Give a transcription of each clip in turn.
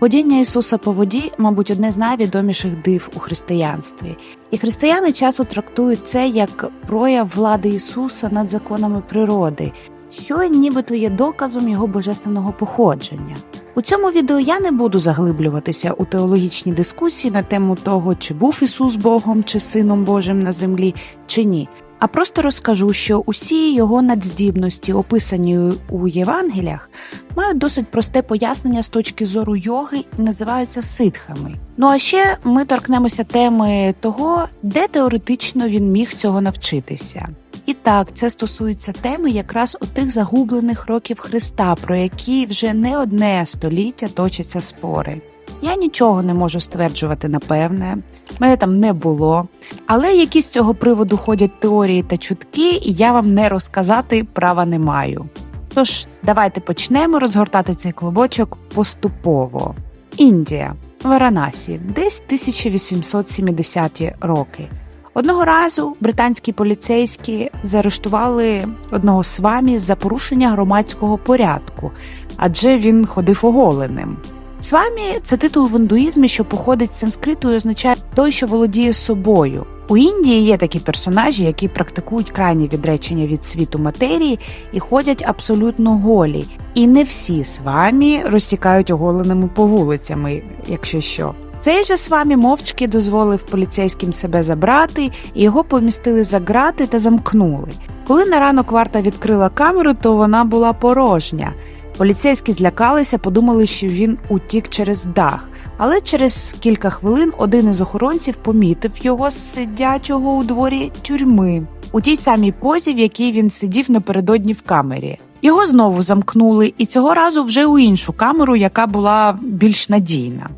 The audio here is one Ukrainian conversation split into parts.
Ходіння Ісуса по воді, мабуть, одне з найвідоміших див у християнстві, і християни часу трактують це як прояв влади Ісуса над законами природи, що нібито є доказом його божественного походження. У цьому відео я не буду заглиблюватися у теологічні дискусії на тему того, чи був Ісус Богом чи Сином Божим на землі, чи ні. А просто розкажу, що усі його надздібності, описані у Євангеліях, мають досить просте пояснення з точки зору йоги і називаються ситхами. Ну а ще ми торкнемося теми того, де теоретично він міг цього навчитися. І так, це стосується теми якраз отих загублених років Христа, про які вже не одне століття точаться спори. Я нічого не можу стверджувати напевне, мене там не було. Але які з цього приводу ходять теорії та чутки, і я вам не розказати права не маю. Тож, давайте почнемо розгортати цей клубочок поступово. Індія, Варанасі, десь 1870-ті роки. Одного разу британські поліцейські заарештували одного свамі за порушення громадського порядку, адже він ходив оголеним. Свамі це титул в індуїзмі, що походить з санскриту і означає той, що володіє собою. У Індії є такі персонажі, які практикують крайні відречення від світу матерії і ходять абсолютно голі. І не всі свамі розтікають оголеними по вулицями, якщо що. Цей же свамі мовчки дозволив поліцейським себе забрати, і його помістили за грати та замкнули. Коли на ранок варта відкрила камеру, то вона була порожня. Поліцейські злякалися, подумали, що він утік через дах. Але через кілька хвилин один із охоронців помітив його сидячого у дворі тюрми у тій самій позі, в якій він сидів напередодні в камері. Його знову замкнули, і цього разу вже у іншу камеру, яка була більш надійна.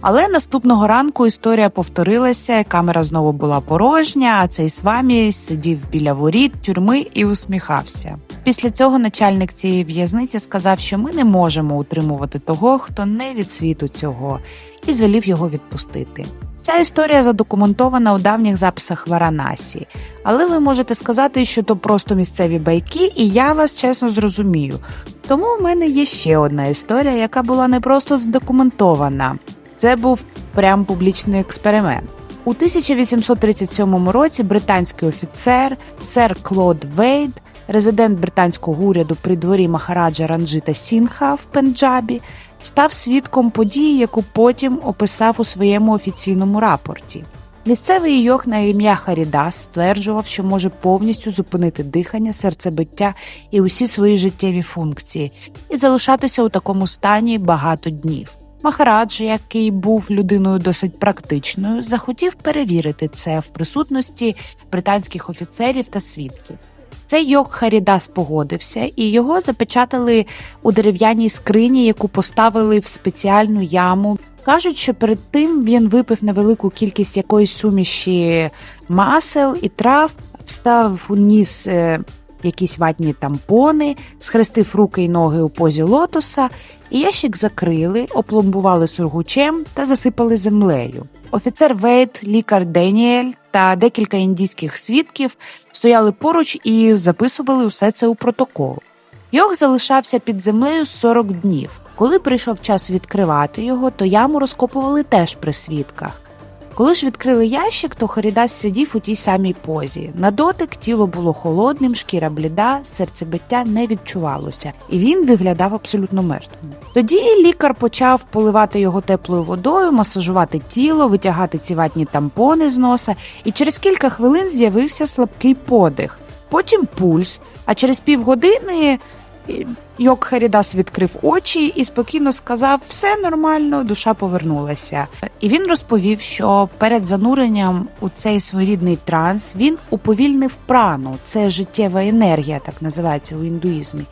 Але наступного ранку історія повторилася, камера знову була порожня, а цей свамі сидів біля воріт тюрми і усміхався. Після цього начальник цієї в'язниці сказав, що ми не можемо утримувати того, хто не від світу цього, і звелів його відпустити. Ця історія задокументована у давніх записах Варанасі, але ви можете сказати, що то просто місцеві байки, і я вас чесно зрозумію. Тому в мене є ще одна історія, яка була не просто задокументована. Це був прям публічний експеримент. У 1837 році британський офіцер сер Клод Вейд, резидент британського уряду при дворі Махараджа Ранджита Сінха в Пенджабі, став свідком події, яку потім описав у своєму офіційному рапорті. Місцевий йог на ім'я Харідас стверджував, що може повністю зупинити дихання, серцебиття і усі свої життєві функції, і залишатися у такому стані багато днів. Махарадж, який був людиною досить практичною, захотів перевірити це в присутності британських офіцерів та свідків. Цей йог Харідас погодився, і його запечатали у дерев'яній скрині, яку поставили в спеціальну яму. Кажуть, що перед тим він випив невелику кількість якоїсь суміші масел і трав, встав у ніс е, якісь ватні тампони, схрестив руки й ноги у позі лотоса, і ящик закрили, опломбували сургучем та засипали землею. Офіцер Вейт, лікар Деніель та декілька індійських свідків стояли поруч і записували усе це у протокол. Йог залишався під землею 40 днів. Коли прийшов час відкривати його, то яму розкопували теж при свідках. Коли ж відкрили ящик, то Харідас сидів у тій самій позі. На дотик тіло було холодним, шкіра бліда, серцебиття не відчувалося, і він виглядав абсолютно мертвим. Тоді лікар почав поливати його теплою водою, масажувати тіло, витягати ці ватні тампони з носа, і через кілька хвилин з'явився слабкий подих. Потім пульс, а через півгодини Йок Харідас відкрив очі і спокійно сказав: все нормально, душа повернулася. І він розповів, що перед зануренням у цей своєрідний транс він уповільнив прану, це життєва енергія, так називається у індуїзмі,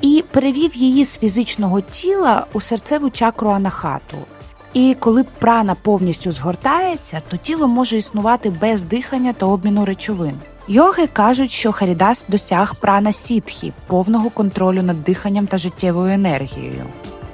і перевів її з фізичного тіла у серцеву чакру анахату. І коли прана повністю згортається, то тіло може існувати без дихання та обміну речовин. Йоги кажуть, що Харідас досяг прана сітхі, повного контролю над диханням та життєвою енергією.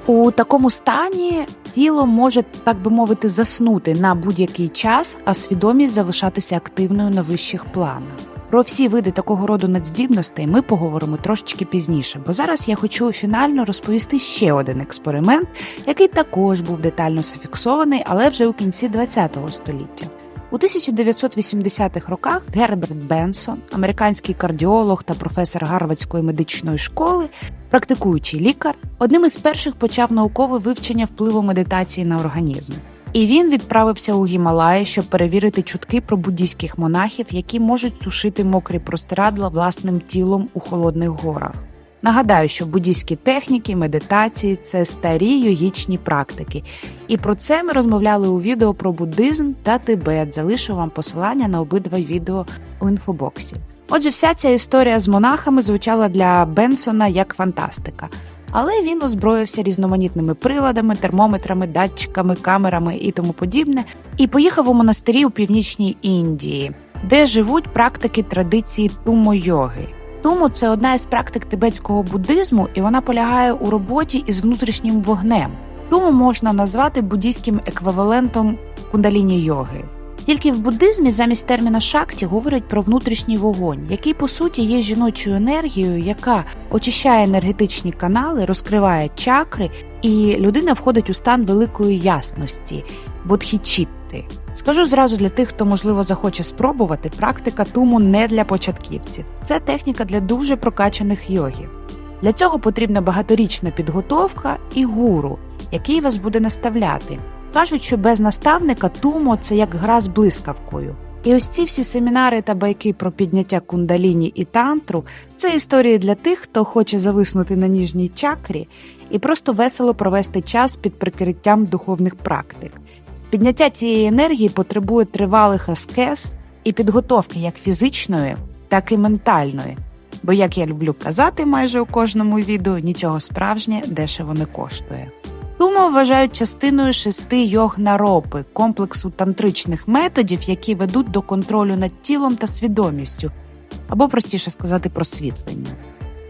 У такому стані тіло може, так би мовити, заснути на будь-який час, а свідомість залишатися активною на вищих планах. Про всі види такого роду надздібностей ми поговоримо трошечки пізніше, бо зараз я хочу фінально розповісти ще один експеримент, який також був детально зафіксований, але вже у кінці ХХ століття. У 1980-х роках Герберт Бенсон, американський кардіолог та професор Гарвардської медичної школи, практикуючий лікар, одним із перших почав наукове вивчення впливу медитації на організм. І він відправився у Гімалаї, щоб перевірити чутки про буддійських монахів, які можуть сушити мокрі простирадла власним тілом у холодних горах. Нагадаю, що буддійські техніки, медитації це старі йогічні практики. І про це ми розмовляли у відео про буддизм та Тибет. Залишу вам посилання на обидва відео у інфобоксі. Отже, вся ця історія з монахами звучала для Бенсона як фантастика. Але він озброївся різноманітними приладами, термометрами, датчиками, камерами і тому подібне, і поїхав у монастирі у північній Індії, де живуть практики традиції тумо-йоги. Тумо це одна із практик тибетського буддизму, і вона полягає у роботі із внутрішнім вогнем. Тумо можна назвати буддійським еквівалентом кундаліні йоги. Тільки в буддизмі замість терміна шакті говорять про внутрішній вогонь, який по суті є жіночою енергією, яка очищає енергетичні канали, розкриває чакри, і людина входить у стан великої ясності бодхічітти. Скажу зразу для тих, хто можливо захоче спробувати, практика туму не для початківців. Це техніка для дуже прокачаних йогів. Для цього потрібна багаторічна підготовка і гуру, який вас буде наставляти. Кажуть, що без наставника тумо це як гра з блискавкою. І ось ці всі семінари та байки про підняття кундаліні і тантру це історії для тих, хто хоче зависнути на ніжній чакрі і просто весело провести час під прикриттям духовних практик. Підняття цієї енергії потребує тривалих аскез і підготовки як фізичної, так і ментальної. Бо, як я люблю казати майже у кожному відео, нічого справжнє дешево не коштує. Тумо вважають частиною шести йог наропи, комплексу тантричних методів, які ведуть до контролю над тілом та свідомістю, або простіше сказати, просвітлення.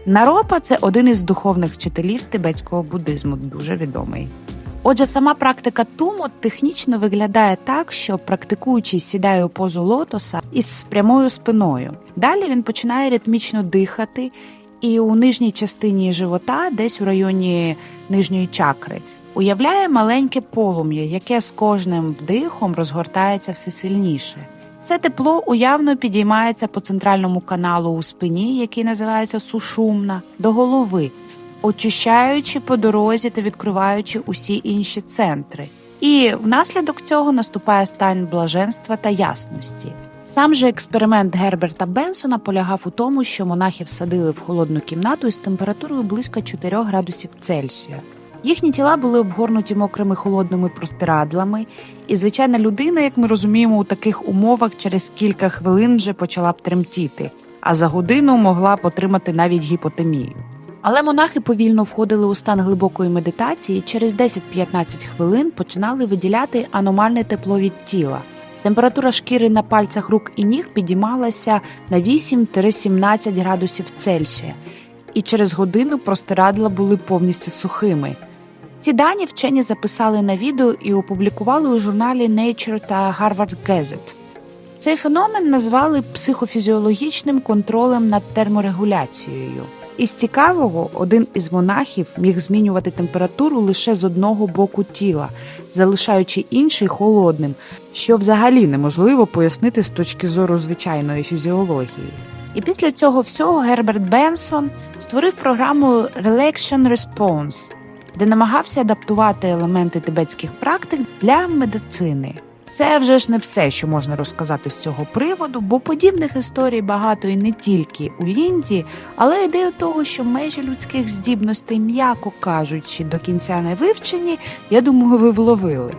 Наропа це один із духовних вчителів тибетського буддизму, дуже відомий. Отже, сама практика тумо технічно виглядає так, що практикуючий сідає у позу лотоса із прямою спиною. Далі він починає ритмічно дихати, і у нижній частині живота, десь у районі нижньої чакри, уявляє маленьке полум'я, яке з кожним вдихом розгортається все сильніше. Це тепло уявно підіймається по центральному каналу у спині, який називається сушумна, до голови, очищаючи по дорозі та відкриваючи усі інші центри. І внаслідок цього наступає стан блаженства та ясності. Сам же експеримент Герберта Бенсона полягав у тому, що монахів садили в холодну кімнату із температурою близько 4 градусів Цельсія. Їхні тіла були обгорнуті мокрими холодними простирадлами, і звичайна людина, як ми розуміємо, у таких умовах через кілька хвилин вже почала б тремтіти, а за годину могла б отримати навіть гіпотемію. Але монахи повільно входили у стан глибокої медитації. Через 10-15 хвилин починали виділяти аномальне тепло від тіла. Температура шкіри на пальцях рук і ніг підіймалася на 8-17 градусів Цельсія, і через годину простирадла були повністю сухими. Ці дані вчені записали на відео і опублікували у журналі Nature та Harvard Gazette. Цей феномен назвали психофізіологічним контролем над терморегуляцією. Із цікавого, один із монахів міг змінювати температуру лише з одного боку тіла, залишаючи інший холодним, що взагалі неможливо пояснити з точки зору звичайної фізіології. І після цього всього Герберт Бенсон створив програму Relaxation Response, де намагався адаптувати елементи тибетських практик для медицини. Це вже ж не все, що можна розказати з цього приводу, бо подібних історій багато і не тільки у Індії, але ідея того, що межі людських здібностей, м'яко кажучи, до кінця не вивчені, я думаю, ви вловили.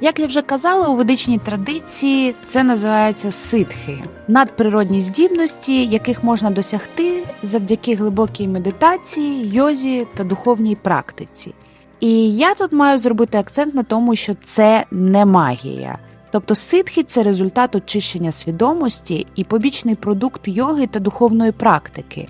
Як я вже казала, у ведичній традиції це називається ситхи надприродні здібності, яких можна досягти завдяки глибокій медитації, йозі та духовній практиці. І я тут маю зробити акцент на тому, що це не магія. Тобто ситхи це результат очищення свідомості і побічний продукт йоги та духовної практики.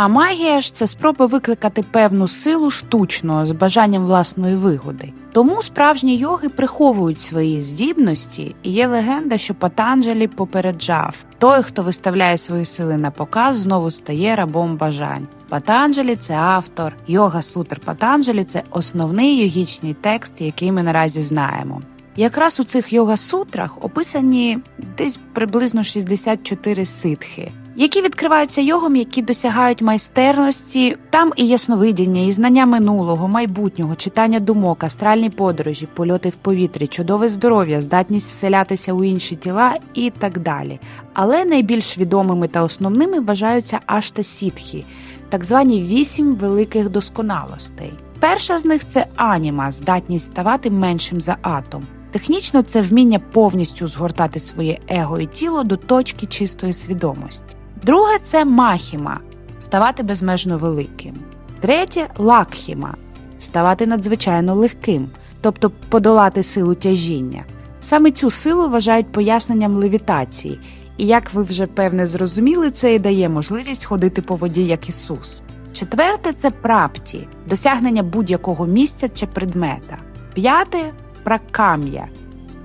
А магія ж це спроба викликати певну силу штучно з бажанням власної вигоди. Тому справжні йоги приховують свої здібності, і є легенда, що Патанджелі попереджав: той, хто виставляє свої сили на показ, знову стає рабом бажань. Патанджелі це автор, йога сутр Патанджелі це основний йогічний текст, який ми наразі знаємо. Якраз у цих йога-сутрах описані десь приблизно 64 ситхи, які відкриваються йогам, які досягають майстерності. Там і ясновидіння, і знання минулого, майбутнього, читання думок, астральні подорожі, польоти в повітрі, чудове здоров'я, здатність вселятися у інші тіла і так далі. Але найбільш відомими та основними вважаються ашта сітхи, так звані вісім великих досконалостей. Перша з них це аніма, здатність ставати меншим за атом. Технічно це вміння повністю згортати своє его і тіло до точки чистої свідомості. Друге це махіма ставати безмежно великим. Третє лакхіма ставати надзвичайно легким, тобто подолати силу тяжіння. Саме цю силу вважають поясненням левітації, і як ви вже певне зрозуміли, це і дає можливість ходити по воді як Ісус. Четверте це прапті досягнення будь-якого місця чи предмета. П'яте пракам'я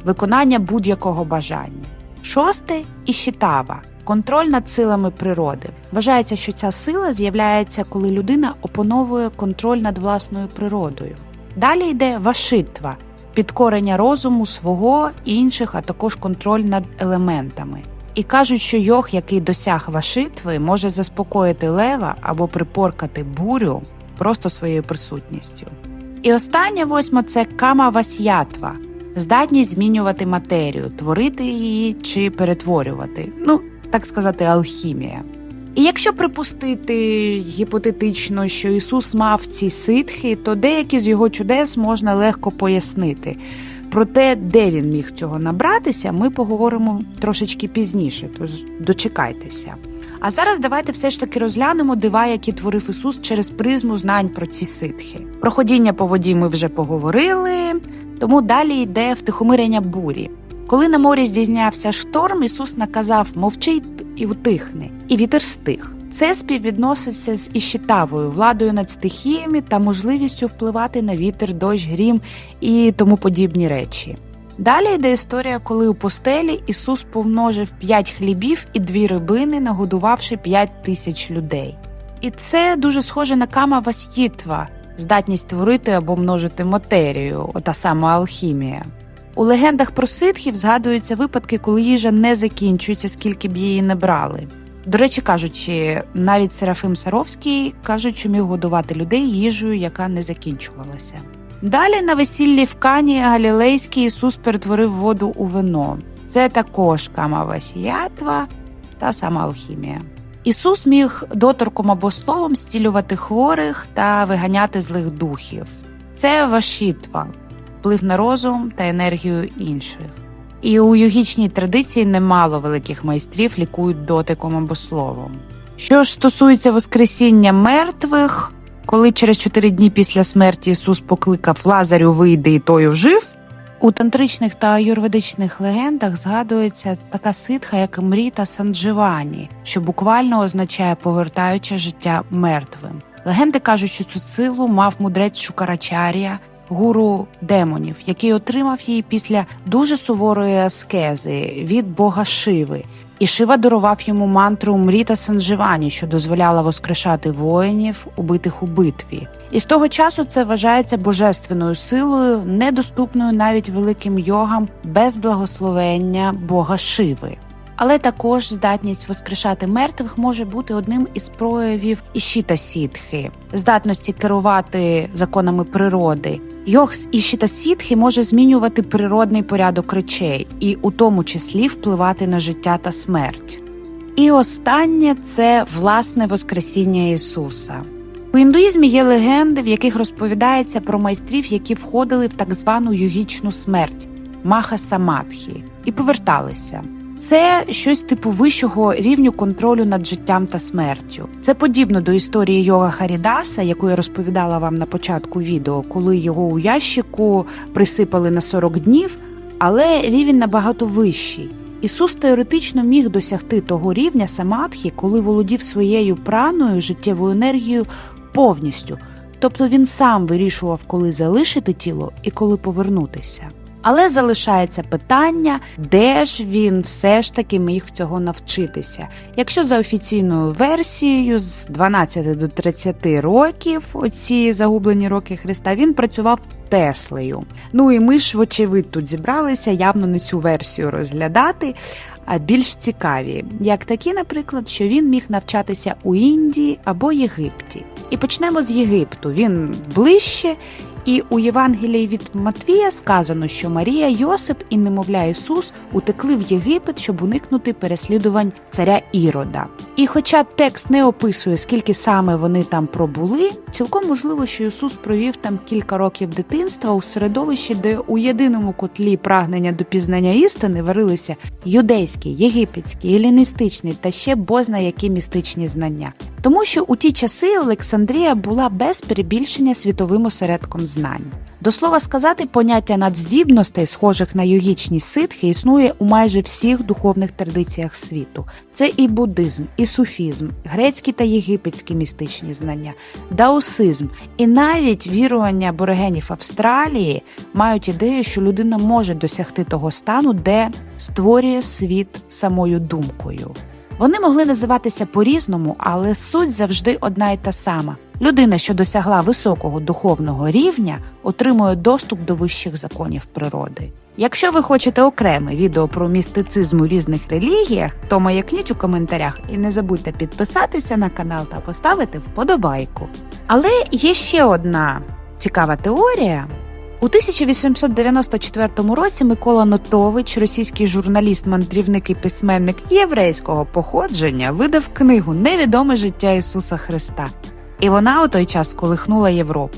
виконання будь-якого бажання. Шосте іщитава контроль над силами природи. Вважається, що ця сила з'являється, коли людина опановує контроль над власною природою. Далі йде вашитва підкорення розуму свого і інших, а також контроль над елементами. І кажуть, що йог, який досяг вашитви, може заспокоїти лева або припоркати бурю просто своєю присутністю. І остання восьма це кама васьятва здатність змінювати матерію, творити її чи перетворювати. Ну, так сказати, алхімія. І якщо припустити гіпотетично, що Ісус мав ці ситхи, то деякі з його чудес можна легко пояснити. Проте, де він міг цього набратися, ми поговоримо трошечки пізніше, тож дочекайтеся. А зараз давайте все ж таки розглянемо дива, які творив Ісус через призму знань про ці ситхи. Про ходіння по воді ми вже поговорили, тому далі йде втихомирення бурі. Коли на морі здійснявся шторм, Ісус наказав мовчи і утихни, і вітер стих. Це співвідноситься з іщитавою, владою над стихіями та можливістю впливати на вітер, дощ, грім і тому подібні речі. Далі йде історія, коли у постелі Ісус помножив п'ять хлібів і дві рибини, нагодувавши п'ять тисяч людей. І це дуже схоже на кама Васьїтва, здатність творити або множити матерію, ота сама алхімія. У легендах про ситхів згадуються випадки, коли їжа не закінчується, скільки б її не брали. До речі, кажучи, навіть Серафим Саровський кажуть, що міг годувати людей їжею, яка не закінчувалася. Далі на весіллі в Кані Галілейський Ісус перетворив воду у вино. Це також камавасіятва та сама алхімія. Ісус міг доторком або словом зцілювати хворих та виганяти злих духів. Це вашітва, вплив на розум та енергію інших. І у йогічній традиції немало великих майстрів лікують дотиком або словом. Що ж стосується Воскресіння мертвих, коли через чотири дні після смерті Ісус покликав Лазарю вийди і той ожив, у тантричних та аюрведичних легендах згадується така ситха, як Мріта Сандживані, що буквально означає повертаюче життя мертвим. Легенди кажуть, що цю силу мав мудрець Шукарачарія, гуру демонів, який отримав її після дуже суворої аскези від бога Шиви. І Шива дарував йому мантру Мріта Санживані, що дозволяла воскрешати воїнів, убитих у битві. І з того часу це вважається божественною силою, недоступною навіть великим йогам без благословення Бога Шиви. Але також здатність воскрешати мертвих може бути одним із проявів іщіта сітхи, здатності керувати законами природи. Йог з іщіта сітхи може змінювати природний порядок речей і у тому числі впливати на життя та смерть. І останнє це власне Воскресіння Ісуса. У індуїзмі є легенди, в яких розповідається про майстрів, які входили в так звану йогічну смерть маха самадхі, і поверталися. Це щось типу вищого рівню контролю над життям та смертю. Це подібно до історії Йога Харідаса, яку я розповідала вам на початку відео, коли його у ящику присипали на 40 днів, але рівень набагато вищий. Ісус теоретично міг досягти того рівня самадхі, коли володів своєю праною життєвою енергією повністю, тобто він сам вирішував, коли залишити тіло і коли повернутися. Але залишається питання, де ж він все ж таки міг цього навчитися. Якщо за офіційною версією з 12 до 30 років, оці загублені роки Христа, він працював Теслею. Ну і ми ж, вочевидь, тут зібралися явно не цю версію розглядати, а більш цікаві, як такі, наприклад, що він міг навчатися у Індії або Єгипті. І почнемо з Єгипту. Він ближче. І у Євангелії від Матвія сказано, що Марія, Йосип і немовля Ісус утекли в Єгипет, щоб уникнути переслідувань царя Ірода. І хоча текст не описує, скільки саме вони там пробули, цілком можливо, що Ісус провів там кілька років дитинства у середовищі, де у єдиному котлі прагнення до пізнання істини варилися юдейські, єгипетські, еліністичні та ще бозна які містичні знання. Тому що у ті часи Олександрія була без перебільшення світовим осередком знань. До слова сказати, поняття надздібностей, схожих на йогічні ситхи, існує у майже всіх духовних традиціях світу. Це і буддизм, і суфізм, грецькі та єгипетські містичні знання, даосизм, і навіть вірування аборигенів Австралії мають ідею, що людина може досягти того стану, де створює світ самою думкою. Вони могли називатися по-різному, але суть завжди одна й та сама. Людина, що досягла високого духовного рівня, отримує доступ до вищих законів природи. Якщо ви хочете окреме відео про містицизм у різних релігіях, то маякніть у коментарях і не забудьте підписатися на канал та поставити вподобайку. Але є ще одна цікава теорія. У 1894 році Микола Нотович, російський журналіст, мандрівник і письменник єврейського походження, видав книгу Невідоме життя Ісуса Христа. І вона у той час колихнула Європу.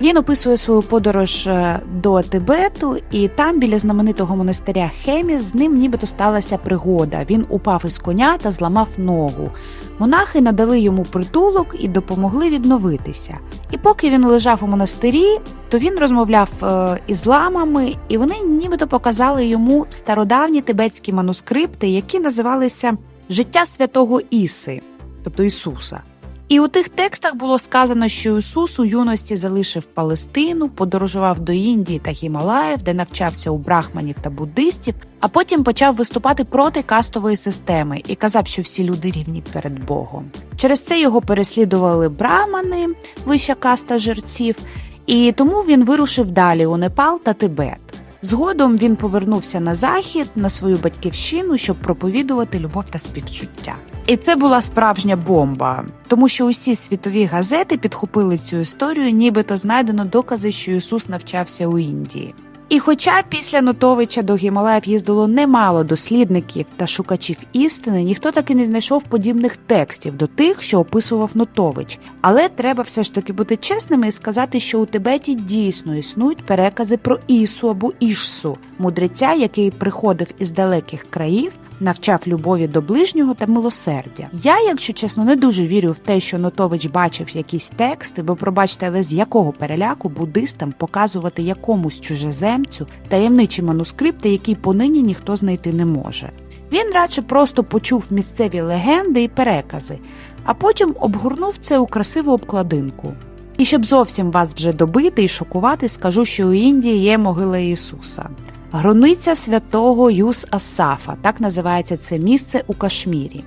Він описує свою подорож е, до Тибету, і там, біля знаменитого монастиря Хеміс, з ним нібито сталася пригода. Він упав із коня та зламав ногу. Монахи надали йому притулок і допомогли відновитися. І поки він лежав у монастирі, то він розмовляв е, із ламами, і вони нібито показали йому стародавні тибетські манускрипти, які називалися Життя святого Іси, тобто Ісуса. І у тих текстах було сказано, що Ісус у юності залишив Палестину, подорожував до Індії та Гімалаїв, де навчався у брахманів та буддистів, а потім почав виступати проти кастової системи і казав, що всі люди рівні перед Богом. Через це його переслідували брамани, вища каста жерців, і тому він вирушив далі у Непал та Тибет. Згодом він повернувся на захід на свою батьківщину, щоб проповідувати любов та співчуття. І це була справжня бомба, тому що усі світові газети підхопили цю історію, нібито знайдено докази, що Ісус навчався у Індії. І хоча після Нотовича до Гімалаїв їздило немало дослідників та шукачів істини, ніхто таки не знайшов подібних текстів до тих, що описував Нотович. Але треба все ж таки бути чесними і сказати, що у Тибеті дійсно існують перекази про Ісу або Ішсу, мудреця, який приходив із далеких країв, навчав любові до ближнього та милосердя. Я, якщо чесно, не дуже вірю в те, що Нотович бачив якісь тексти, бо пробачте, але з якого переляку буддистам показувати якомусь чужеземцю таємничі манускрипти, які понині ніхто знайти не може. Він радше просто почув місцеві легенди і перекази, а потім обгорнув це у красиву обкладинку. І щоб зовсім вас вже добити і шокувати, скажу, що у Індії є могила Ісуса. Грониця святого Юс Асафа, так називається це місце у Кашмірі.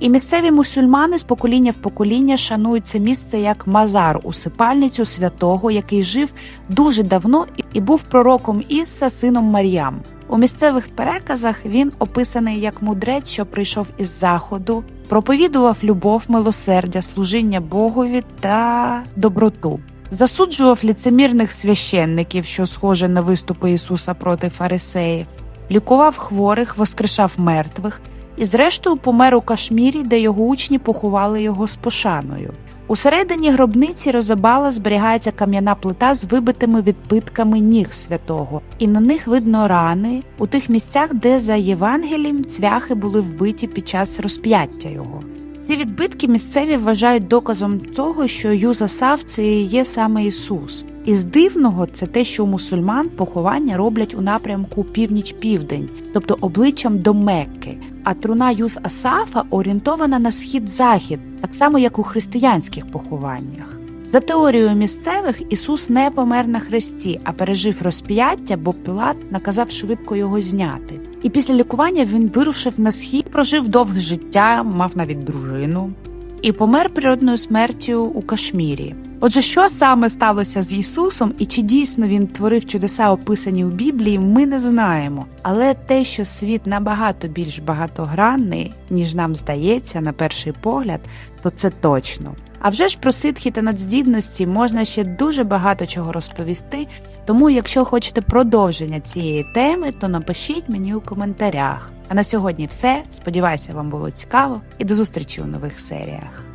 І місцеві мусульмани з покоління в покоління шанують це місце як Мазар, усипальницю святого, який жив дуже давно і був пророком Ісса, сином Мар'ям. У місцевих переказах він описаний як мудрець, що прийшов із заходу, проповідував любов, милосердя, служіння Богові та доброту. Засуджував ліцемірних священників, що схоже на виступи Ісуса проти фарисеїв, лікував хворих, воскрешав мертвих і, зрештою, помер у Кашмірі, де його учні поховали його з пошаною. Усередині гробниці Розабала зберігається кам'яна плита з вибитими відбитками ніг святого, і на них видно рани у тих місцях, де за Євангелієм цвяхи були вбиті під час розп'яття його. Ці відбитки місцеві вважають доказом того, що Юзасав це і є саме Ісус. Із дивного це те, що у мусульман поховання роблять у напрямку північ-південь, тобто обличчям до Мекки. А труна Юс Асафа орієнтована на схід-захід, так само як у християнських похованнях. За теорією місцевих, Ісус не помер на хресті, а пережив розп'яття, бо Пілат наказав швидко його зняти. І після лікування він вирушив на схід, прожив довге життя, мав навіть дружину і помер природною смертю у Кашмірі. Отже, що саме сталося з Ісусом і чи дійсно він творив чудеса, описані у Біблії, ми не знаємо. Але те, що світ набагато більш багатогранний, ніж нам здається на перший погляд, то це точно. А вже ж про ситхи та надздібності можна ще дуже багато чого розповісти. Тому, якщо хочете продовження цієї теми, то напишіть мені у коментарях. А на сьогодні все. Сподіваюся, вам було цікаво і до зустрічі у нових серіях.